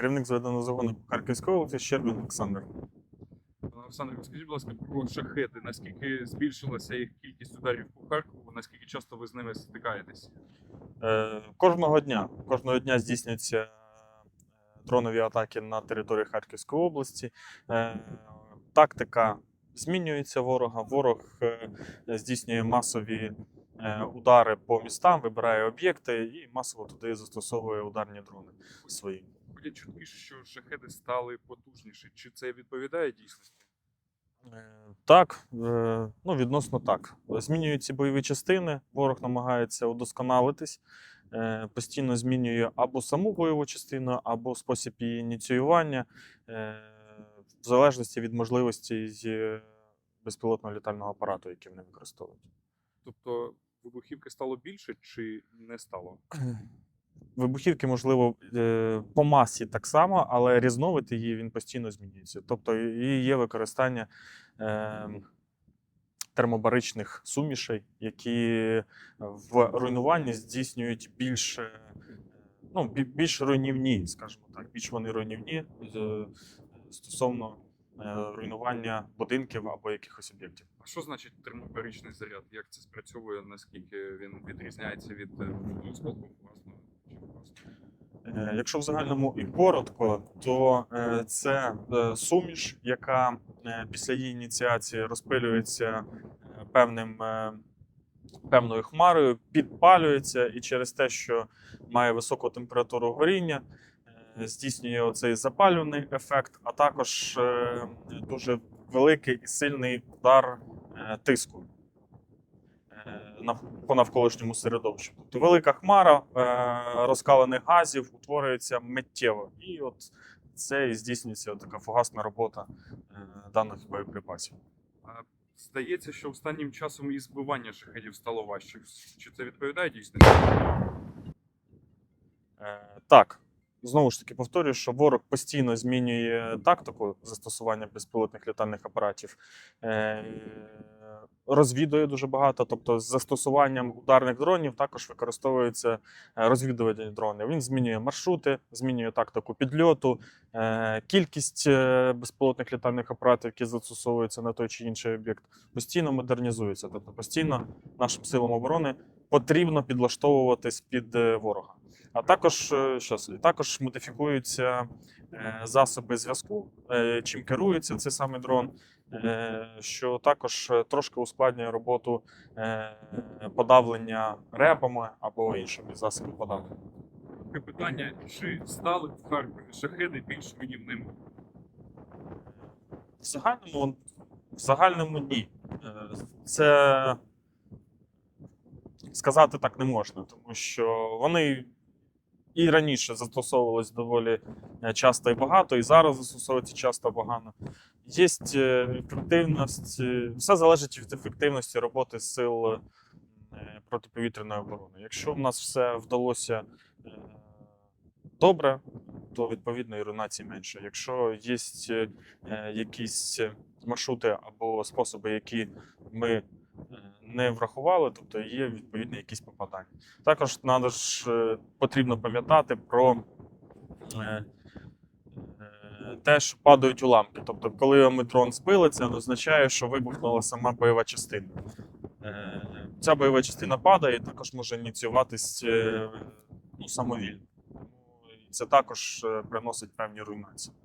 Керівник зведеного загону Харківської області Щербин Олександр. Олександр, розкажіть, будь ласка, про шахеди. Наскільки збільшилася їх кількість ударів по Харкову? Наскільки часто ви з ними стикаєтесь? Е, Кожного дня кожного дня здійснюються е, дронові атаки на території Харківської області. Е, Тактика змінюється ворога. Ворог е, здійснює масові е, удари по містам, вибирає об'єкти і масово туди застосовує ударні дрони свої. Ходять чутки, що шахеди стали потужніші. Чи це відповідає дійсності? Е, Так, е, ну відносно так. Змінюються бойові частини, ворог намагається удосконалитись, е, постійно змінює або саму бойову частину, або спосіб її ініціювання, в залежності від можливості безпілотного літального апарату, який вони використовують. Тобто вибухівки стало більше чи не стало? Вибухівки, можливо, е, по масі так само, але різновид її він постійно змінюється. Тобто і є використання е, термобаричних сумішей, які в руйнуванні здійснюють більш, е, ну, більш руйнівні, скажімо так, більш вони руйнівні е, стосовно е, руйнування будинків або якихось об'єктів. А що значить термобаричний заряд? Як це спрацьовує? Наскільки він відрізняється від осколку власного Якщо в загальному і коротко, то е, це е, суміш, яка е, після її ініціації розпилюється е, певним, е, певною хмарою, підпалюється, і через те, що має високу температуру горіння, е, здійснює оцей запалювальний ефект, а також е, дуже великий і сильний удар е, тиску. е, по навколишньому середовищу. Тобто велика хмара е, розкалених газів утворюється миттєво. І от це і здійснюється така фугасна робота е, даних боєприпасів. Здається, що останнім часом і збивання шахедів стало важче. Чи це відповідає дійсності? Е, Так, знову ж таки повторюю, що ворог постійно змінює тактику застосування безпілотних літальних апаратів, е, розвідує дуже багато. Тобто, з застосуванням ударних дронів також використовуються е, розвідувальні дрони. Він змінює маршрути, змінює тактику підльоту, е, кількість е, безпілотних літальних апаратів, які застосовуються на той чи інший об'єкт, постійно модернізується. Тобто, постійно нашим силам оборони потрібно підлаштовуватись під ворога. А також е, щас, також модифікуються е, засоби зв'язку, е, чим керується цей самий дрон, що також трошки ускладнює роботу подавлення репами або іншими засобами подавлення. Таке питання: чи стали в Харкові шахеди більш руйнівними? В загальному, в загальному ні. Це сказати так не можна, тому що вони і раніше застосовувались доволі е, часто і багато, і зараз застосовуються часто багато. Є ефективність, е, все залежить від ефективності роботи сил е, протиповітряної оборони. Якщо в нас все вдалося е, добре, то відповідно і руйнації менше. Якщо є е, якісь маршрути або способи, які ми е, не врахували, тобто є відповідно якісь попадання. Також надо ж, е, потрібно пам'ятати про е, е, те, що падають уламки. Тобто, коли ми дрон збили, це означає, що вибухнула сама бойова частина. Ця бойова частина падає і також може ініціюватись ну, самовільно. Це також приносить певні руйнації.